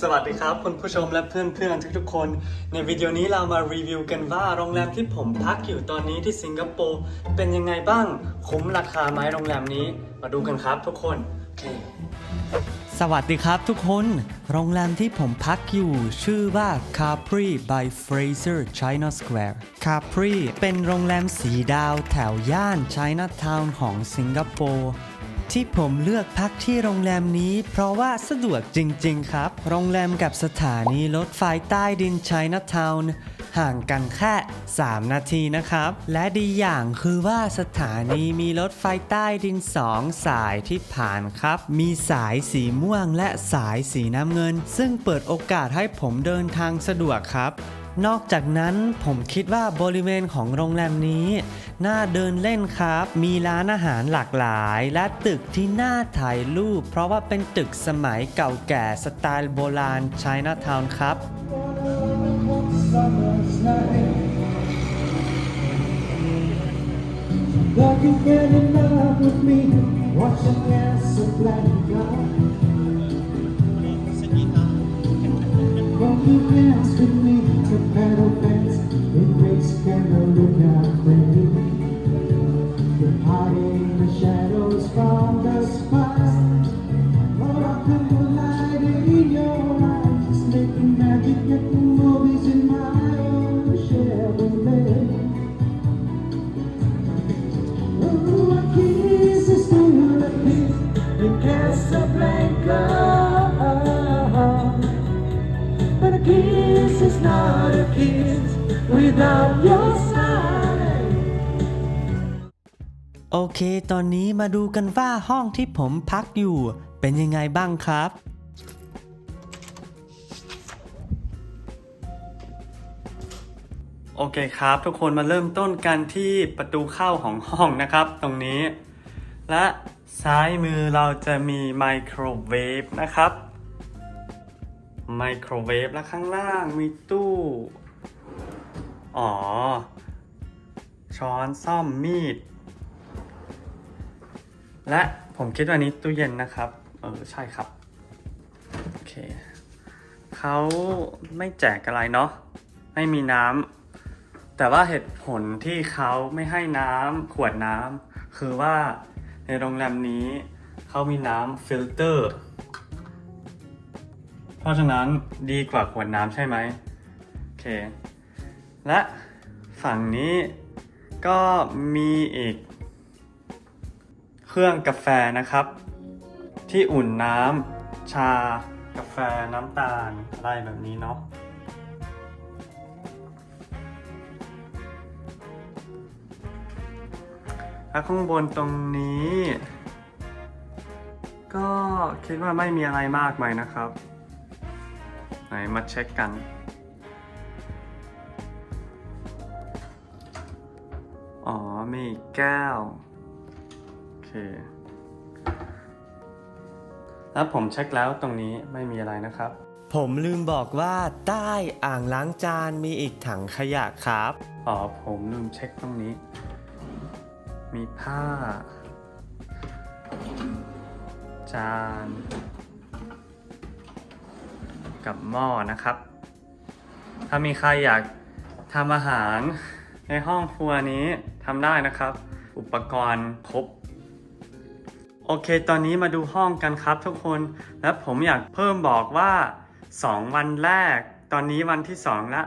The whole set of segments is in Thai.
สวัสดีครับ คุณผู้ชมและเพื่อนๆทุกๆคน ในวิดีโอนี้เรามารีวิวกันว่าโรงแรมที่ผมพักอยู่ตอนนี้ที่สิงคโปร์เป็นยังไงบ้าง คุ้มราคาไหมโรงแรมนี้ มาดูกันครับทุกคน โอเค สวัสดีครับทุกคน โรงแรมที่ผมพักอยู่ ชื่อว่า Capri by Fraser China Square Capri เป็นโรงแรมสีดาวแถวย่าน Chinatown ของสิงคโปร์ ที่ผมเลือกพักที่โรงแรมนี้ เพราะว่าสะดวกจริง ๆ ครับ โรงแรมกับสถานีรถไฟใต้ดิน Chinatown ห่างกันแค่ 3 นาทีนะครับ และดีอย่างคือว่าสถานีมีรถไฟใต้ดิน 2 สายที่ผ่านครับ มีสายสีม่วงและสายสีน้ำเงิน ซึ่งเปิดโอกาสให้ผมเดินทางสะดวกครับ นอกจากนั้นผมคิดว่าบริเวณของโรงแรมนี้ น่าเดินเล่นครับ มีร้านอาหารหลากหลาย และตึกที่น่าถ่ายรูป เพราะว่าเป็นตึกสมัยเก่าแก่สไตล์โบราณ Chinatown ครับ Like you get in love with me, watching Casablanca. Won't you keep asking me to pedal fence. It makes Canada look out, baby. You're hiding the shadows far. โอเค ตอนนี้มาดูกันว่าห้องที่ผมพักอยู่ เป็นยังไงบ้างครับ โอเคครับ ทุกคนมาเริ่มต้นกันที่ประตูเข้าของห้องนะครับ ตรงนี้ และซ้ายมือเราจะมีไมโครเวฟนะครับไมโครเวฟและข้างล่างมีตู้ อ๋อ ช้อนซ่อมมีด และผมคิดว่านี้ตู้เย็นนะครับ เออใช่ครับ โอเคเขาไม่แจกอะไรเนาะไม่มีน้ำแต่ว่าเหตุผลที่เขาไม่ให้น้ำขวดน้ำคือว่าในโรงแรมนี้เขามีน้ำฟิลเตอร์ เพราะฉะนั้นดีกว่าขวดน้ำใช่ไหมโอเค และฝั่งนี้ก็มีอีก เครื่องกาแฟนะครับ ที่อุ่นน้ำชากาแฟน้ำตาลอะไรแบบนี้เนาะแล้วข้างบนตรงนี้ ก็คิดว่าไม่มีอะไรมากมายนะครับ ไหนมาเช็คกัน อ๋อมีแก้ว เคแล้วผมเช็คแล้วตรงนี้ไม่มีอะไรนะครับ ผมลืมบอกว่าใต้อ่างล้างจานมีอีกถังขยะครับ อ๋อผมลืมเช็คตรงนี้ มีผ้า จาน กับหม้อนะครับ ถ้ามีใครอยากทำอาหารในห้องครัวนี้ทำได้นะครับ อุปกรณ์ครบ โอเค ตอนนี้มาดูห้องกันครับทุกคน และผมอยากเพิ่มบอกว่า 2 วันแรก ตอนนี้วันที่2ละ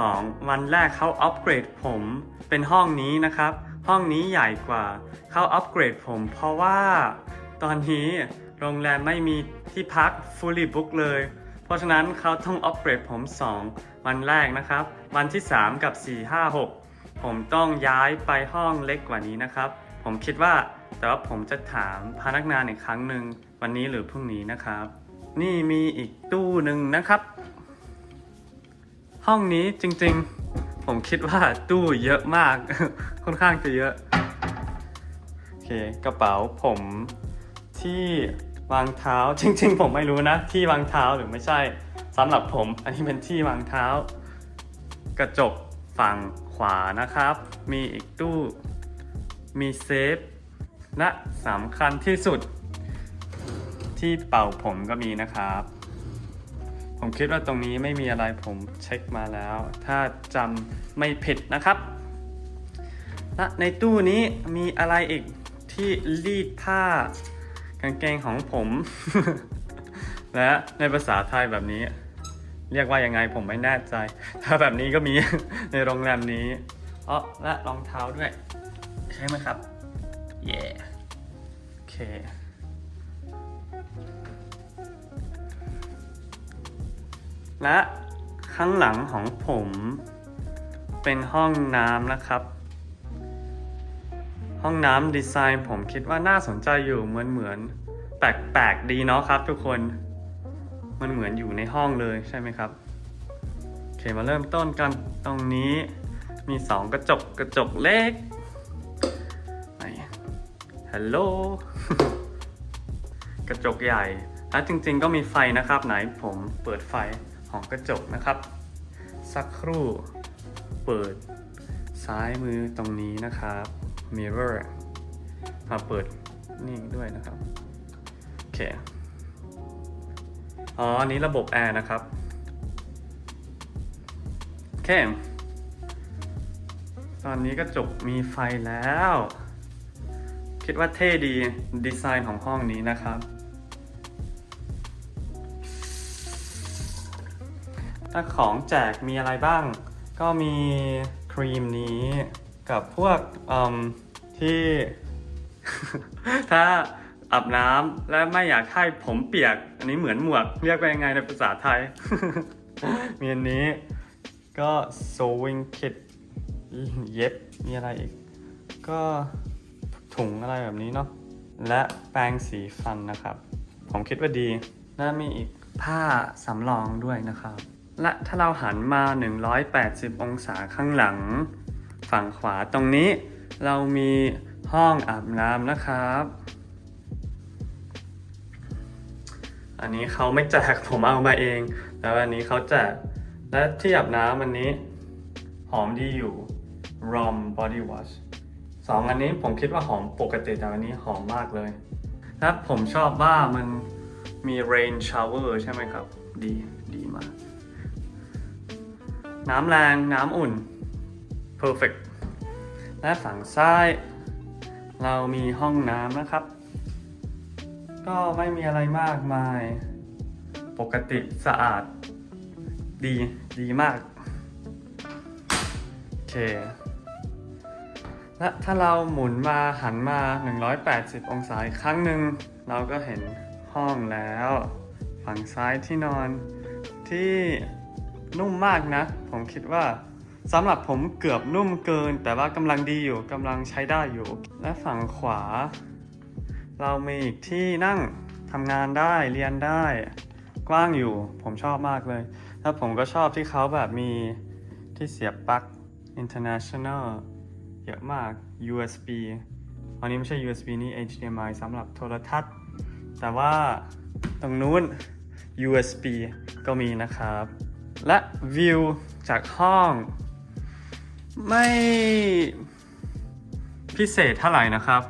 2 วันแรกเขาอัปเกรดผมเป็นห้องนี้นะครับ ห้องนี้ใหญ่กว่า เขาอัปเกรดผม เพราะว่า ตอนนี้โรงแรมไม่มีที่พัก fully book เลย เพราะฉะนั้นเขาต้องอัปเกรดผม 2 วันแรกนะครับ วันที่ 3 กับ 4 5 6 ผมต้องย้ายไปห้องเล็กกว่านี้นะครับ ผมคิดว่า แต่ว่าผมจะถามพนักงานอีกครั้งหนึ่งวันนี้หรือพรุ่งนี้นะครับ นี่มีอีกตู้หนึ่งนะครับ ห้องนี้จริงๆ ผมคิดว่าตู้เยอะมาก ค่อนข้างจะเยอะโอเคกระเป๋าผมที่วางเท้าจริง ๆ ผมไม่รู้นะ ที่วางเท้าหรือไม่ใช่สำหรับผม อันนี้เป็นที่วางเท้า กระจกฝั่งขวานะครับ มีอีกตู้มีเซฟ และสำคัญที่สุด ที่เป่าผมก็มีนะครับ ผมคิดว่าตรงนี้ไม่มีอะไรผมเช็คมาแล้ว ถ้าจำไม่ผิดนะครับ และในตู้นี้มีอะไรอีกที่รีดผ้ากางเกงของผม และในภาษาไทยแบบนี้ เรียกว่ายังไงผมไม่แน่ใจ ถ้าแบบนี้ก็มีในโรงแรมนี้อ๋อและรองเท้าด้วย ใช่ไหมครับ เย่โอเค และข้างหลังของผมเป็นห้องน้ำนะครับ ห้องน้ำดีไซน์ผมคิดว่าน่าสนใจอยู่เหมือนเหมือนแปลกๆดีเนาะครับทุกคน มันเหมือนอยู่ในห้องเลยใช่ไหมครับโอเคมาเริ่มต้นกันตรงนี้มีสองกระจกกระจกเล็ก ฮัลโหล กระจกใหญ่ และจริงๆก็มีไฟนะครับ ไหนผมเปิดไฟของกระจกนะครับ สักครู่ เปิด ซ้ายมือตรงนี้นะครับ mirror มาเปิดนี่ด้วยนะครับ โอเค อ๋ออันนี้ระบบแอร์นะครับ โอเค ตอนนี้กระจกมีไฟแล้ว คิดว่าเท่ดีดีไซน์ของห้องนี้นะครับ ถ้าของแจกมีอะไรบ้าง ก็มีครีมนี้กับพวกที่ ถ้าอาบน้ำและไม่อยากให้ผมเปียก อันนี้เหมือนหมวก เรียกว่ายังไงในภาษาไทย มีอันนี้ก็ sewing kit เย็บมีอะไรอีก ก็ ถุงอะไรแบบนี้เนาะและแปรงสีฟันนะครับ ผมคิดว่าดี และมีอีกผ้าสำรองด้วยนะครับ และถ้าเราหันมา 180 องศาข้างหลัง ฝั่งขวาตรงนี้ เรามีห้องอาบน้ำนะครับ อันนี้เขาไม่แจกผมเอามาเองแต่ว่าอันนี้เขาแจกและที่อาบน้ำอันนี้ หอมดีอยู่ Rom Body Wash สองอันนี้ผมคิดว่าหอมปกติแต่อันนี้หอมมากเลยและผมชอบว่ามันมี rain shower ใช่ไหมครับ ดีดีมาก น้ำแรงน้ำอุ่น perfect และฝั่งซ้าย เรามีห้องน้ำนะครับ ก็ไม่มีอะไรมากมาย ปกติสะอาด ดีดีมาก โอเค และถ้าเราหมุนมาหันมา 180 องศาอีกครั้งหนึ่ง เราก็เห็นห้องแล้ว ฝั่งซ้ายที่นอนที่นุ่มมากนะ ผมคิดว่าสำหรับผมเกือบนุ่มเกิน แต่ว่ากำลังดีอยู่กำลังใช้ได้อยู่ และฝั่งขวา เรามีอีกที่นั่งทำงานได้เรียนได้ กว้างอยู่ ผมชอบมากเลย แล้วผมก็ชอบที่เขาแบบมีที่เสียบปลั๊ก international เยอะมาก USB อันนี้ไม่ใช่ USB นี่ HDMI สำหรับโทรทัศน์ แต่ว่าตรงนู้น USB ก็มีนะครับ และวิวจากห้อง ไม่พิเศษเท่าไหร่นะครับ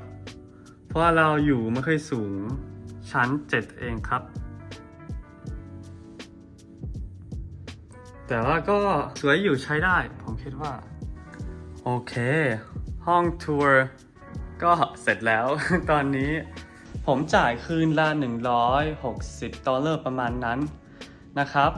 เพราะเราอยู่ไม่ค่อยสูงชั้น 7 เองครับ แต่ว่าก็สวยอยู่ใช้ได้ ผมคิดว่า โอเค ห้องทัวร์ก็เสร็จแล้ว ตอนนี้ผมจ่ายคืนละ 160 ดอลลาร์ประมาณนั้นนะครับ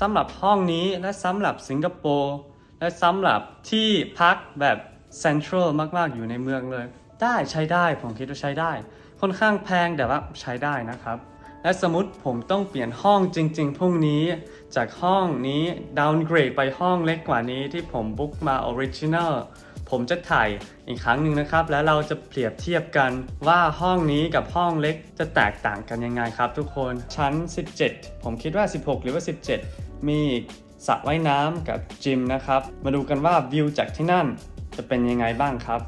สำหรับห้องนี้และสำหรับสิงคโปร์และสำหรับที่พักแบบเซ็นทรัลมากๆ อยู่ในเมืองเลย ได้ใช้ได้ผมคิดว่าใช้ได้ ค่อนข้างแพงแต่ว่าใช้ได้นะครับ และสมมติผมต้องเปลี่ยนห้องจริง ๆ พรุ่งนี้ จากห้องนี้ดาวน์เกรดไปห้องเล็กกว่านี้ที่ผมบุ๊กมาออริจินัลผมจะถ่ายอีกครั้งหนึ่งนะครับ แล้วเราจะเปรียบเทียบกันว่าห้องนี้กับห้องเล็กจะแตกต่างกันยังไงครับทุกคนชั้น 17 ผมคิดว่า 16 หรือว่า 17 มีสระว่ายน้ำกับจิมนะครับ มาดูกันว่าวิวจากที่นั่นจะเป็นยังไงบ้างครับ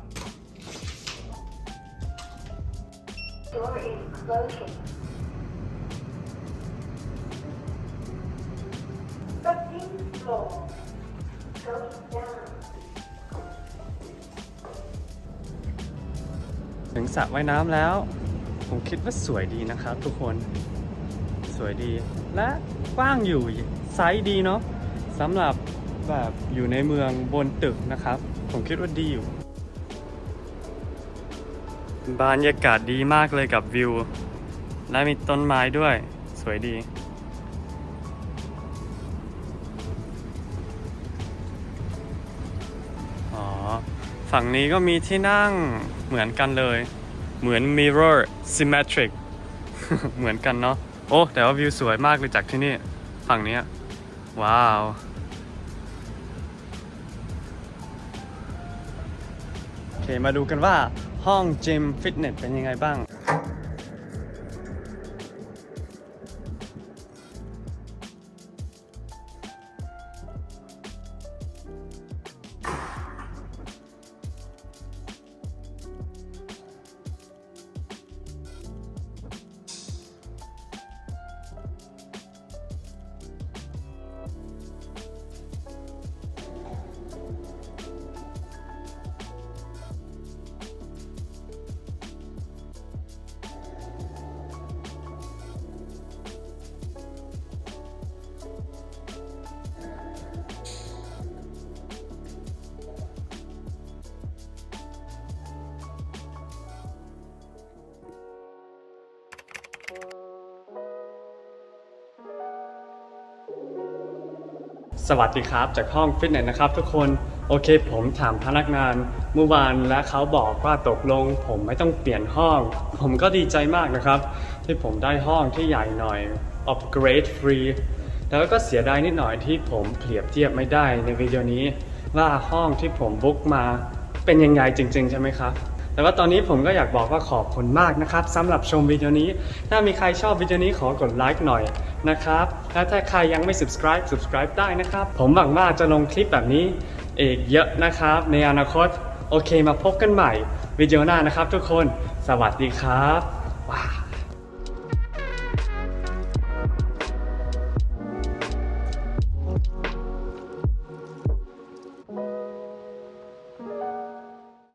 door is closing. ถึงสระว่ายน้ำแล้ว ผมคิดว่าสวยดีนะครับทุกคน สวยดี และกว้างอยู่ไซส์ดีเนาะสำหรับแบบอยู่ในเมืองบนตึกนะครับ ผมคิดว่าดีอยู่บรรยากาศดีมากเลยกับวิว และมีต้นไม้ด้วย สวยดี ฝั่งนี้ก็มีที่นั่งเหมือนกันเลย เหมือน mirror symmetric เหมือนกันเนาะโอ้แต่ว่าวิวสวยมากเลยจากที่นี่ ฝั่งนี้ว้าว โอเค มาดูกันว่าห้องจิมฟิตเนสเป็นยังไงบ้าง สวัสดีครับ จากห้องฟิตเนสนะครับทุกคนโอเค ผมถามพนักงานเมื่อวานและเขาบอกว่าตกลง ผมไม่ต้องเปลี่ยนห้อง ผมก็ดีใจมากนะครับ ที่ผมได้ห้องที่ใหญ่หน่อย upgrade free แล้วก็เสียดายนิดหน่อยที่ผมเปรียบเทียบไม่ได้ในวิดีโอนี้ ว่าห้องที่ผมบุ๊กมาเป็นยังไงจริง ๆ ใช่ไหมครับ แต่ว่าตอนนี้ผมก็อยากบอกว่าขอบคุณมากนะครับสำหรับชมวิดีโอนี้ ถ้ามีใครชอบวิดีโอนี้ขอกดไลค์หน่อยนะครับและถ้าใครยังไม่ subscribe subscribe ได้นะครับ ผมหวังว่าจะลงคลิปแบบนี้อีกเยอะนะครับ ในอนาคตโอเคมาพบกันใหม่วิดีโอหน้านะครับทุกคน สวัสดีครับว้า